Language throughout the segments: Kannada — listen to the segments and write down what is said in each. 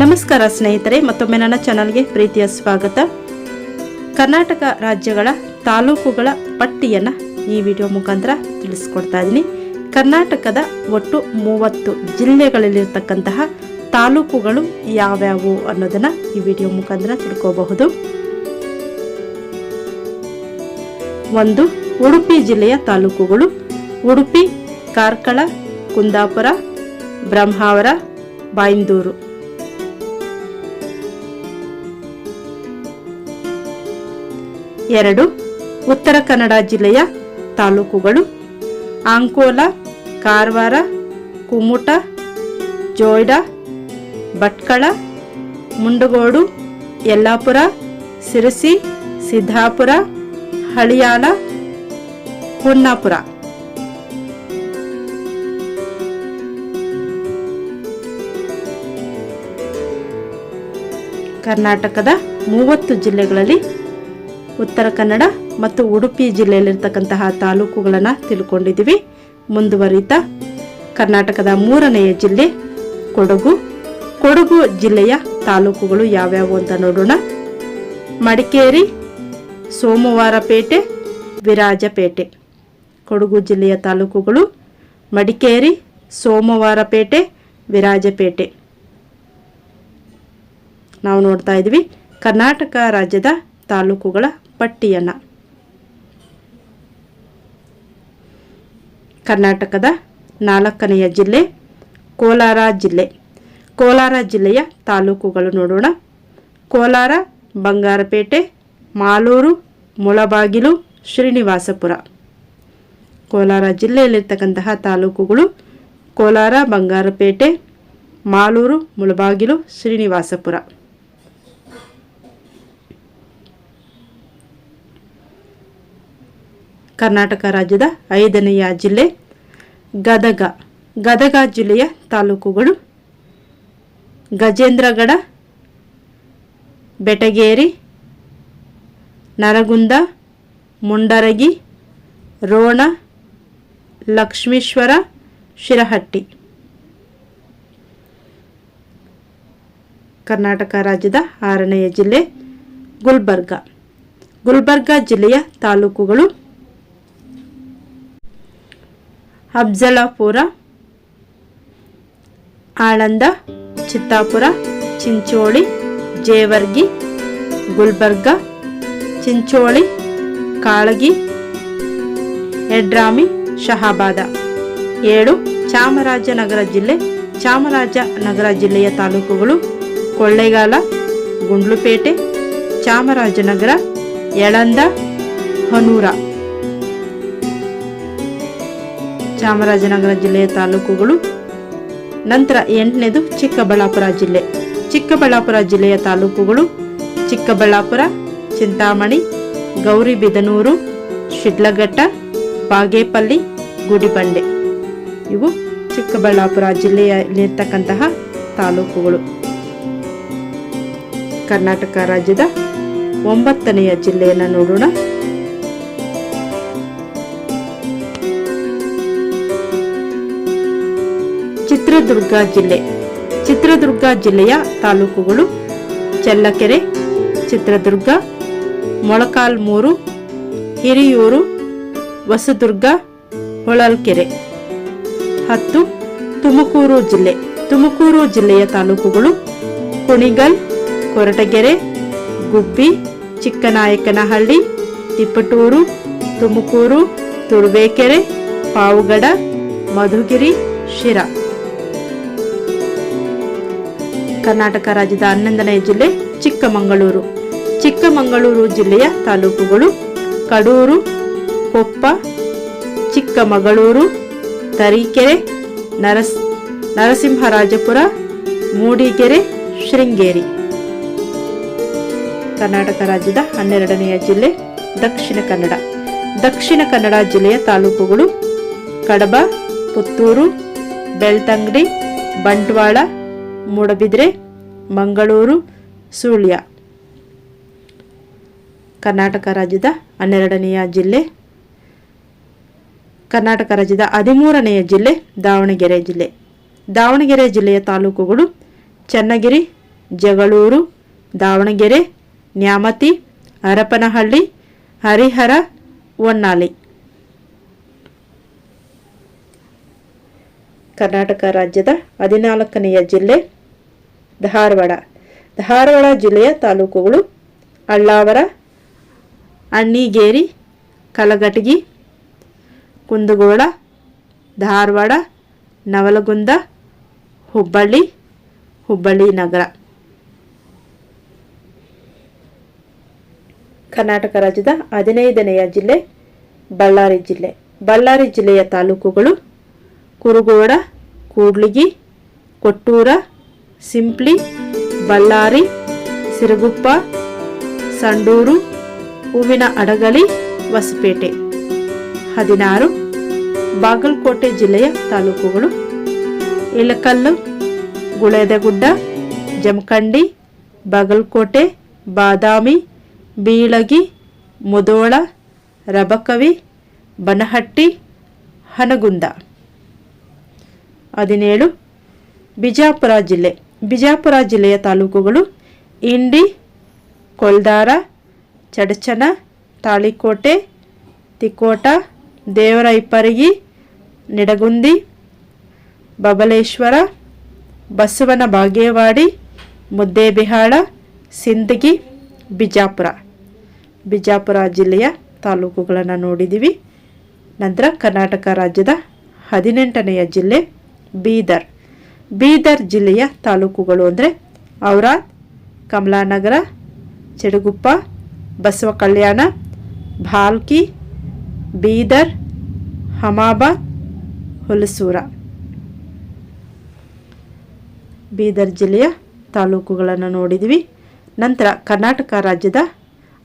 ನಮಸ್ಕಾರ ಸ್ನೇಹಿತರೆ, ಮತ್ತೊಮ್ಮೆ ನನ್ನ ಚಾನಲ್ಗೆ ಪ್ರೀತಿಯ ಸ್ವಾಗತ. ಕರ್ನಾಟಕ ರಾಜ್ಯಗಳ ತಾಲೂಕುಗಳ ಪಟ್ಟಿಯನ್ನು ಈ ವಿಡಿಯೋ ಮುಖಾಂತರ ತಿಳಿಸ್ಕೊಡ್ತಾ ಇದ್ದೀನಿ. ಕರ್ನಾಟಕದ ಒಟ್ಟು ಮೂವತ್ತು ಜಿಲ್ಲೆಗಳಲ್ಲಿರ್ತಕ್ಕಂತಹ ತಾಲೂಕುಗಳು ಯಾವ್ಯಾವು ಅನ್ನೋದನ್ನು ಈ ವಿಡಿಯೋ ಮುಖಾಂತರ ತಿಳ್ಕೋಬಹುದು. ಒಂದು, ಉಡುಪಿ ಜಿಲ್ಲೆಯ ತಾಲೂಕುಗಳು. ಉಡುಪಿ, ಕಾರ್ಕಳ, ಕುಂದಾಪುರ, ಬ್ರಹ್ಮಾವರ, ಬಾಯಿಂದೂರು. ಎರಡು, ಉತ್ತರ ಕನ್ನಡ ಜಿಲ್ಲೆಯ ತಾಲೂಕುಗಳು ಆಂಕೋಲ ಕಾರವಾರ ಕುಮುಟ ಜೋಯ್ಡಾ, ಭಟ್ಕಳ, ಮುಂಡಗೋಡು, ಯಲ್ಲಾಪುರ, ಸಿರಸಿ, ಸಿದ್ದಾಪುರ ಹಳಿಯಾಲ ಹೊನ್ನಾಪುರ. ಕರ್ನಾಟಕದ ಮೂವತ್ತು ಜಿಲ್ಲೆಗಳಲ್ಲಿ ಉತ್ತರ ಕನ್ನಡ ಮತ್ತು ಉಡುಪಿ ಜಿಲ್ಲೆಯಲ್ಲಿರ್ತಕ್ಕಂತಹ ತಾಲೂಕುಗಳನ್ನು ತಿಳ್ಕೊಂಡಿದ್ದೀವಿ. ಮುಂದುವರಿತ ಕರ್ನಾಟಕದ ಮೂರನೆಯ ಜಿಲ್ಲೆ ಕೊಡಗು. ಕೊಡಗು ಜಿಲ್ಲೆಯ ತಾಲೂಕುಗಳು ಯಾವ್ಯಾವು ಅಂತ ನೋಡೋಣ. ಮಡಿಕೇರಿ, ಸೋಮವಾರಪೇಟೆ, ವಿರಾಜಪೇಟೆ. ಕೊಡಗು ಜಿಲ್ಲೆಯ ತಾಲೂಕುಗಳು ಮಡಿಕೇರಿ, ಸೋಮವಾರಪೇಟೆ, ವಿರಾಜಪೇಟೆ. ನಾವು ನೋಡ್ತಾ ಇದ್ವಿ ಕರ್ನಾಟಕ ರಾಜ್ಯದ ತಾಲೂಕುಗಳ ಪಟ್ಟಿಯನ್ನು. ಕರ್ನಾಟಕದ ನಾಲ್ಕನೆಯ ಜಿಲ್ಲೆ ಕೋಲಾರ ಜಿಲ್ಲೆ. ಕೋಲಾರ ಜಿಲ್ಲೆಯ ತಾಲೂಕುಗಳು ನೋಡೋಣ. ಕೋಲಾರ, ಬಂಗಾರಪೇಟೆ, ಮಾಲೂರು, ಮುಳಬಾಗಿಲು, ಶ್ರೀನಿವಾಸಪುರ. ಕೋಲಾರ ಜಿಲ್ಲೆಯಲ್ಲಿರ್ತಕ್ಕಂತಹ ತಾಲೂಕುಗಳು ಕೋಲಾರ, ಬಂಗಾರಪೇಟೆ, ಮಾಲೂರು, ಮುಳಬಾಗಿಲು, ಶ್ರೀನಿವಾಸಪುರ. ಕರ್ನಾಟಕ ರಾಜ್ಯದ ಐದನೆಯ ಜಿಲ್ಲೆ ಗದಗ. ಗದಗ ಜಿಲ್ಲೆಯ ತಾಲೂಕುಗಳು ಗಜೇಂದ್ರಗಡ, ಬೆಟಗೇರಿ, ನರಗುಂದ, ಮುಂಡರಗಿ, ರೋಣ, ಲಕ್ಷ್ಮೀಶ್ವರ, ಶಿರಹಟ್ಟಿ. ಕರ್ನಾಟಕ ರಾಜ್ಯದ ಆರನೆಯ ಜಿಲ್ಲೆ ಗುಲ್ಬರ್ಗ. ಗುಲ್ಬರ್ಗ ಜಿಲ್ಲೆಯ ತಾಲೂಕುಗಳು ಅಫ್ಜಲಾಪುರ ಆಳಂದ, ಚಿತ್ತಾಪುರ, ಚಿಂಚೋಳಿ, ಜೇವರ್ಗಿ, ಗುಲ್ಬರ್ಗ, ಚಿಂಚೋಳಿ, ಕಾಳಗಿ, ಎಡ್ರಾಮಿ, ಶಹಾಬಾದ. ಏಳು ಚಾಮರಾಜನಗರ ಜಿಲ್ಲೆ, ಚಾಮರಾಜನಗರ ಜಿಲ್ಲೆಯ ತಾಲೂಕುಗಳು ಕೊಳ್ಳೇಗಾಲ, ಗುಂಡ್ಲುಪೇಟೆ, ಚಾಮರಾಜನಗರ, ಯಳಂದ, ಹನೂರ. ಚಾಮರಾಜನಗರ ಜಿಲ್ಲೆಯ ತಾಲೂಕುಗಳು. ನಂತರ ಎಂಟನೇದು ಚಿಕ್ಕಬಳ್ಳಾಪುರ ಜಿಲ್ಲೆ. ಚಿಕ್ಕಬಳ್ಳಾಪುರ ಜಿಲ್ಲೆಯ ತಾಲೂಕುಗಳು ಚಿಕ್ಕಬಳ್ಳಾಪುರ, ಚಿಂತಾಮಣಿ ಗೌರಿಬಿದನೂರು ಶಿಡ್ಲಘಟ್ಟ, ಬಾಗೇಪಲ್ಲಿ, ಗುಡಿಬಂಡೆ. ಇವು ಚಿಕ್ಕಬಳ್ಳಾಪುರ ಜಿಲ್ಲೆಯಲ್ಲಿರ್ತಕ್ಕಂತಹ ತಾಲೂಕುಗಳು. ಕರ್ನಾಟಕ ರಾಜ್ಯದ ಒಂಬತ್ತನೆಯ ಜಿಲ್ಲೆಯನ್ನು ನೋಡೋಣ. ಚಿತ್ರದುರ್ಗ ಜಿಲ್ಲೆ. ಚಿತ್ರದುರ್ಗ ಜಿಲ್ಲೆಯ ತಾಲೂಕುಗಳು ಚಳ್ಳಕೆರೆ, ಚಿತ್ರದುರ್ಗ, ಮೊಳಕಾಲ್ಮೂರು, ಹಿರಿಯೂರು, ಹೊಸದುರ್ಗ, ಹೊಳಲ್ಕೆರೆ. ಹತ್ತು, ತುಮಕೂರು ಜಿಲ್ಲೆ. ತುಮಕೂರು ಜಿಲ್ಲೆಯ ತಾಲೂಕುಗಳು ಕುಣಿಗಲ್, ಕೊರಟಗೆರೆ, ಗುಬ್ಬಿ, ಚಿಕ್ಕನಾಯಕನಹಳ್ಳಿ, ತಿಪ್ಪಟೂರು, ತುಮಕೂರು, ತುರುವೇಕೆರೆ, ಪಾವುಗಡ, ಮಧುಗಿರಿ, ಶಿರಾ. ಕರ್ನಾಟಕ ರಾಜ್ಯದ ಹನ್ನೊಂದನೆಯ ಜಿಲ್ಲೆ ಚಿಕ್ಕಮಗಳೂರು. ಚಿಕ್ಕಮಗಳೂರು ಜಿಲ್ಲೆಯ ತಾಲೂಕುಗಳು ಕಡೂರು, ಕೊಪ್ಪ, ಚಿಕ್ಕಮಗಳೂರು, ತರೀಕೆರೆ, ನರಸ್, ನರಸಿಂಹರಾಜಪುರ, ಮೂಡಿಗೆರೆ, ಶೃಂಗೇರಿ. ಕರ್ನಾಟಕ ರಾಜ್ಯದ ಹನ್ನೆರಡನೆಯ ಜಿಲ್ಲೆ ದಕ್ಷಿಣ ಕನ್ನಡ. ದಕ್ಷಿಣ ಕನ್ನಡ ಜಿಲ್ಲೆಯ ತಾಲೂಕುಗಳು ಕಡಬ, ಪುತ್ತೂರು, ಬೆಳ್ತಂಗಡಿ, ಬಂಟ್ವಾಳ ಮೂಡಬಿದ್ರೆ ಮಂಗಳೂರು, ಸುಳ್ಯ. ಕರ್ನಾಟಕ ರಾಜ್ಯದ ಹನ್ನೆರಡನೆಯ ಜಿಲ್ಲೆ. ಕರ್ನಾಟಕ ರಾಜ್ಯದ ಹದಿಮೂರನೆಯ ಜಿಲ್ಲೆ, ದಾವಣಗೆರೆ ಜಿಲ್ಲೆ. ದಾವಣಗೆರೆ ಜಿಲ್ಲೆಯ ತಾಲೂಕುಗಳು ಚನ್ನಗಿರಿ, ಜಗಳೂರು, ದಾವಣಗೆರೆ, ನ್ಯಾಮತಿ, ಹರಪನಹಳ್ಳಿ, ಹರಿಹರ, ಹೊನ್ನಾಳಿ. ಕರ್ನಾಟಕ ರಾಜ್ಯದ ಹದಿನಾಲ್ಕನೆಯ ಜಿಲ್ಲೆ ಧಾರವಾಡ. ಧಾರವಾಡ ಜಿಲ್ಲೆಯ ತಾಲೂಕುಗಳು ಅಳ್ಳಾವರ, ಅಣ್ಣಿಗೇರಿ, ಕಲಘಟಗಿ, ಕುಂದಗೋಳ, ಧಾರವಾಡ, ನವಲಗುಂದ, ಹುಬ್ಬಳ್ಳಿ ಹುಬ್ಬಳ್ಳಿ ನಗರ. ಕರ್ನಾಟಕ ರಾಜ್ಯದ ಹದಿನೈದನೆಯ ಜಿಲ್ಲೆ ಬಳ್ಳಾರಿ ಜಿಲ್ಲೆ. ಬಳ್ಳಾರಿ ಜಿಲ್ಲೆಯ ತಾಲೂಕುಗಳು ಕುರುಗೋಡ, ಕೂಡ್ಲಿಗಿ, ಕೊಟ್ಟೂರ, ಸಿಂಪ್ಲಿ, ಬಳ್ಳಾರಿ, ಸಿರುಗುಪ್ಪ, ಸಂಡೂರು, ಹೂವಿನ ಅಡಗಲಿ, ಹೊಸಪೇಟೆ. ಹದಿನಾರು, ಬಾಗಲಕೋಟೆ ಜಿಲ್ಲೆಯ ತಾಲೂಕುಗಳು. ಇಳಕಲ್ಲು, ಗುಳೇದಗುಡ್ಡ, ಜಮಖಂಡಿ, ಬಾಗಲಕೋಟೆ, ಬಾದಾಮಿ, ಬೀಳಗಿ, ಮುದೋಳ, ರಬಕವಿ, ಬನಹಟ್ಟಿ, ಹನಗುಂದ. ಹದಿನೇಳು, ಬಿಜಾಪುರ ಜಿಲ್ಲೆ. ಬಿಜಾಪುರ ಜಿಲ್ಲೆಯ ತಾಲೂಕುಗಳು ಇಂಡಿ, ಕೊಲ್ದಾರ, ಚಡಚನ, ತಾಳಿಕೋಟೆ, ತಿಕೋಟ ದೇವರ ಇಪ್ಪರಗಿ ನಿಡಗುಂದಿ, ಬಬಲೇಶ್ವರ, ಬಸವನ ಬಾಗೇವಾಡಿ, ಮುದ್ದೇಬಿಹಾಳ, ಸಿಂದಗಿ, ಬಿಜಾಪುರ. ಬಿಜಾಪುರ ಜಿಲ್ಲೆಯ ತಾಲೂಕುಗಳನ್ನು ನೋಡಿದ್ದೀವಿ ನಂತರ ಕರ್ನಾಟಕ ರಾಜ್ಯದ ಹದಿನೆಂಟನೆಯ ಜಿಲ್ಲೆ. ಬೀದರ್. ಬೀದರ್ ಜಿಲ್ಲೆಯ ತಾಲೂಕುಗಳು ಅಂದರೆ ಔರಾದ್, ಕಮಲಾನಗರ, ಚೆಡುಗುಪ್ಪ ಬಸವ ಕಲ್ಯಾಣ ಭಾಲ್ಕಿ, ಬೀದರ್, ಹಮಾಬಾ, ಹುಲಸೂರ. ಬೀದರ್ ಜಿಲ್ಲೆಯ ತಾಲೂಕುಗಳನ್ನು ನೋಡಿದ್ವಿ. ನಂತರ ಕರ್ನಾಟಕ ರಾಜ್ಯದ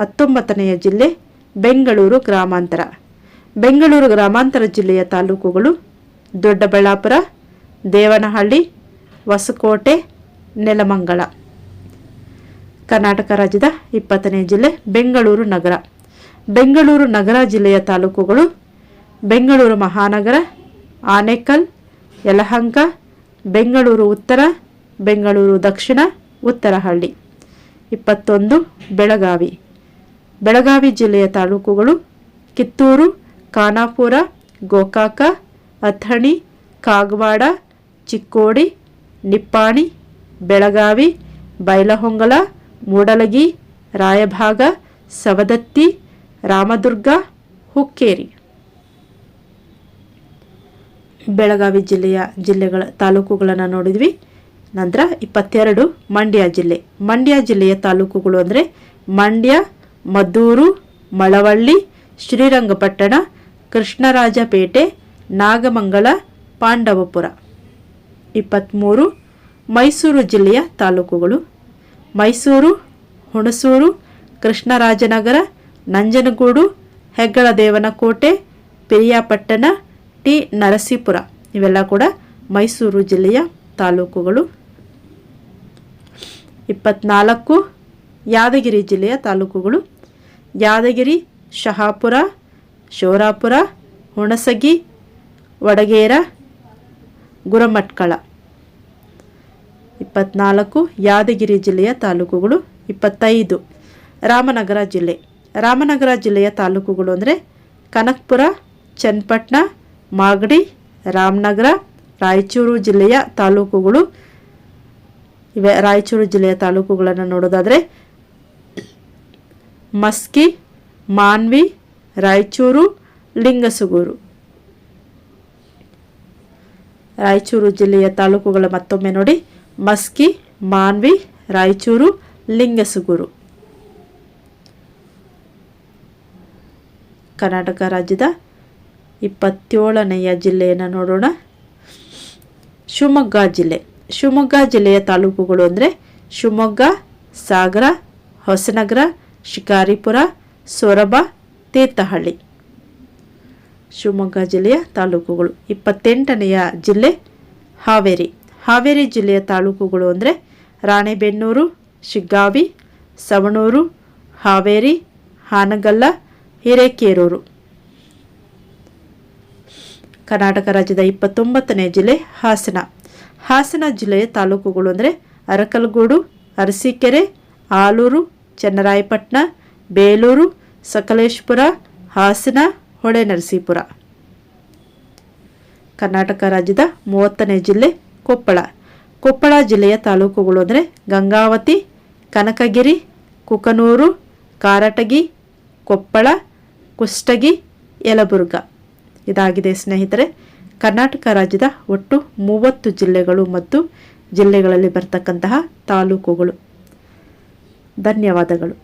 ಹತ್ತೊಂಬತ್ತನೆಯ ಜಿಲ್ಲೆ ಬೆಂಗಳೂರು ಗ್ರಾಮಾಂತರ. ಬೆಂಗಳೂರು ಗ್ರಾಮಾಂತರ ಜಿಲ್ಲೆಯ ತಾಲೂಕುಗಳು ದೊಡ್ಡಬಳ್ಳಾಪುರ ದೇವನಹಳ್ಳಿ, ಹೊಸಕೋಟೆ, ನೆಲಮಂಗಲ. ಕರ್ನಾಟಕ ರಾಜ್ಯದ ಇಪ್ಪತ್ತನೇ ಜಿಲ್ಲೆ ಬೆಂಗಳೂರು ನಗರ. ಬೆಂಗಳೂರು ನಗರ ಜಿಲ್ಲೆಯ ತಾಲೂಕುಗಳು ಬೆಂಗಳೂರು ಮಹಾನಗರ, ಆನೇಕಲ್, ಯಲಹಂಕ, ಬೆಂಗಳೂರು ಉತ್ತರ, ಬೆಂಗಳೂರು ದಕ್ಷಿಣ, ಉತ್ತರಹಳ್ಳಿ. ಇಪ್ಪತ್ತೊಂದು ಬೆಳಗಾವಿ. ಬೆಳಗಾವಿ ಜಿಲ್ಲೆಯ ತಾಲೂಕುಗಳು ಕಿತ್ತೂರು, ಖಾನಾಪುರ, ಗೋಕಾಕ, ಅಥಣಿ, ಕಾಗವಾಡ ಚಿಕ್ಕೋಡಿ, ನಿಪ್ಪಾಣಿ, ಬೆಳಗಾವಿ, ಬೈಲಹೊಂಗಲ, ಮೂಡಲಗಿ, ರಾಯಭಾಗ, ಸವದತ್ತಿ, ರಾಮದುರ್ಗ, ಹುಕ್ಕೇರಿ. ಬೆಳಗಾವಿ ಜಿಲ್ಲೆಯ ಜಿಲ್ಲೆಗಳ ತಾಲೂಕುಗಳನ್ನು ನೋಡಿದ್ವಿ. ನಂತರ ಇಪ್ಪತ್ತೆರಡು ಮಂಡ್ಯ ಜಿಲ್ಲೆ. ಮಂಡ್ಯ ಜಿಲ್ಲೆಯ ತಾಲೂಕುಗಳು ಅಂದರೆ ಮಂಡ್ಯ, ಮದ್ದೂರು, ಮಳವಳ್ಳಿ, ಶ್ರೀರಂಗಪಟ್ಟಣ, ಕೃಷ್ಣರಾಜಪೇಟೆ, ನಾಗಮಂಗಲ, ಪಾಂಡವಪುರ. ಇಪ್ಪತ್ತ್ಮೂರು ಮೈಸೂರು ಜಿಲ್ಲೆಯ ತಾಲೂಕುಗಳು. ಮೈಸೂರು, ಹುಣಸೂರು, ಕೃಷ್ಣರಾಜನಗರ, ನಂಜನಗೂಡು, ಹೆಗ್ಗಳದೇವನಕೋಟೆ, ಪಿರಿಯಾಪಟ್ಟಣ, ಟಿ ನರಸೀಪುರ. ಇವೆಲ್ಲ ಕೂಡ ಮೈಸೂರು ಜಿಲ್ಲೆಯ ತಾಲೂಕುಗಳು. ಇಪ್ಪತ್ನಾಲ್ಕು, ಯಾದಗಿರಿ ಜಿಲ್ಲೆಯ ತಾಲೂಕುಗಳು. ಯಾದಗಿರಿ, ಶಹಾಪುರ, ಶೋರಾಪುರ, ಹುಣಸಗಿ, ವಡಗೇರ ಗುರಮಟ್ಕಳ. ಇಪ್ಪತ್ನಾಲ್ಕು ಯಾದಗಿರಿ ಜಿಲ್ಲೆಯ ತಾಲೂಕುಗಳು. ಇಪ್ಪತ್ತೈದು ರಾಮನಗರ ಜಿಲ್ಲೆ. ರಾಮನಗರ ಜಿಲ್ಲೆಯ ತಾಲೂಕುಗಳು ಅಂದರೆ ಕನಕಪುರ, ಚನ್ನಪಟ್ಟಣ, ಮಾಗಡಿ, ರಾಮನಗರ, ರಾಯಚೂರು ಜಿಲ್ಲೆಯ ತಾಲೂಕುಗಳು. ಇವೆ ರಾಯಚೂರು ಜಿಲ್ಲೆಯ ತಾಲೂಕುಗಳನ್ನು ನೋಡೋದಾದರೆ ಮಸ್ಕಿ, ಮಾನ್ವಿ, ರಾಯಚೂರು, ಲಿಂಗಸುಗೂರು. ರಾಯಚೂರು ಜಿಲ್ಲೆಯ ತಾಲೂಕುಗಳ ಮತ್ತೊಮ್ಮೆ ನೋಡಿ. ಮಸ್ಕಿ, ಮಾನ್ವಿ, ರಾಯಚೂರು, ಲಿಂಗಸುಗೂರು. ಕರ್ನಾಟಕ ರಾಜ್ಯದ ಇಪ್ಪತ್ತೇಳನೆಯ ಜಿಲ್ಲೆಯನ್ನು ನೋಡೋಣ. ಶಿವಮೊಗ್ಗ ಜಿಲ್ಲೆ. ಶಿವಮೊಗ್ಗ ಜಿಲ್ಲೆಯ ತಾಲೂಕುಗಳು ಅಂದರೆ ಶಿವಮೊಗ್ಗ, ಸಾಗರ, ಹೊಸನಗರ, ಶಿಕಾರಿಪುರ, ಸೊರಬ, ತೀರ್ಥಹಳ್ಳಿ. ಶಿವಮೊಗ್ಗ ಜಿಲ್ಲೆಯ ತಾಲೂಕುಗಳು. ಇಪ್ಪತ್ತೆಂಟನೆಯ ಜಿಲ್ಲೆ ಹಾವೇರಿ. ಹಾವೇರಿ ಜಿಲ್ಲೆಯ ತಾಲೂಕುಗಳು ಅಂದರೆ ರಾಣೆಬೆನ್ನೂರು, ಶಿಗ್ಗಾವಿ, ಸವಣೂರು, ಹಾವೇರಿ, ಹಾನಗಲ್ಲ, ಹಿರೇಕೇರೂರು. ಕರ್ನಾಟಕ ರಾಜ್ಯದ ಇಪ್ಪತ್ತೊಂಬತ್ತನೇ ಜಿಲ್ಲೆ ಹಾಸನ. ಹಾಸನ ಜಿಲ್ಲೆಯ ತಾಲೂಕುಗಳು ಅಂದರೆ ಅರಕಲಗೂಡು, ಅರಸೀಕೆರೆ, ಆಲೂರು, ಚನ್ನರಾಯಪಟ್ಟಣ, ಬೇಲೂರು, ಸಕಲೇಶ್ಪುರ, ಹಾಸನ ಹೊಳೆನರಸೀಪುರ ಕರ್ನಾಟಕ ರಾಜ್ಯದ ಮೂವತ್ತನೇ ಜಿಲ್ಲೆ ಕೊಪ್ಪಳ. ಕೊಪ್ಪಳ ಜಿಲ್ಲೆಯ ತಾಲೂಕುಗಳು ಅಂದರೆ ಗಂಗಾವತಿ, ಕನಕಗಿರಿ, ಕುಕನೂರು, ಕಾರಟಗಿ, ಕೊಪ್ಪಳ, ಕುಷ್ಟಗಿ, ಯಲಬುರ್ಗ. ಇದಾಗಿದೆ ಸ್ನೇಹಿತರೆ, ಕರ್ನಾಟಕ ರಾಜ್ಯದ ಒಟ್ಟು ಮೂವತ್ತು ಜಿಲ್ಲೆಗಳು ಮತ್ತು ಜಿಲ್ಲೆಗಳಲ್ಲಿ ಬರ್ತಕ್ಕಂತಹ ತಾಲೂಕುಗಳು. ಧನ್ಯವಾದಗಳು.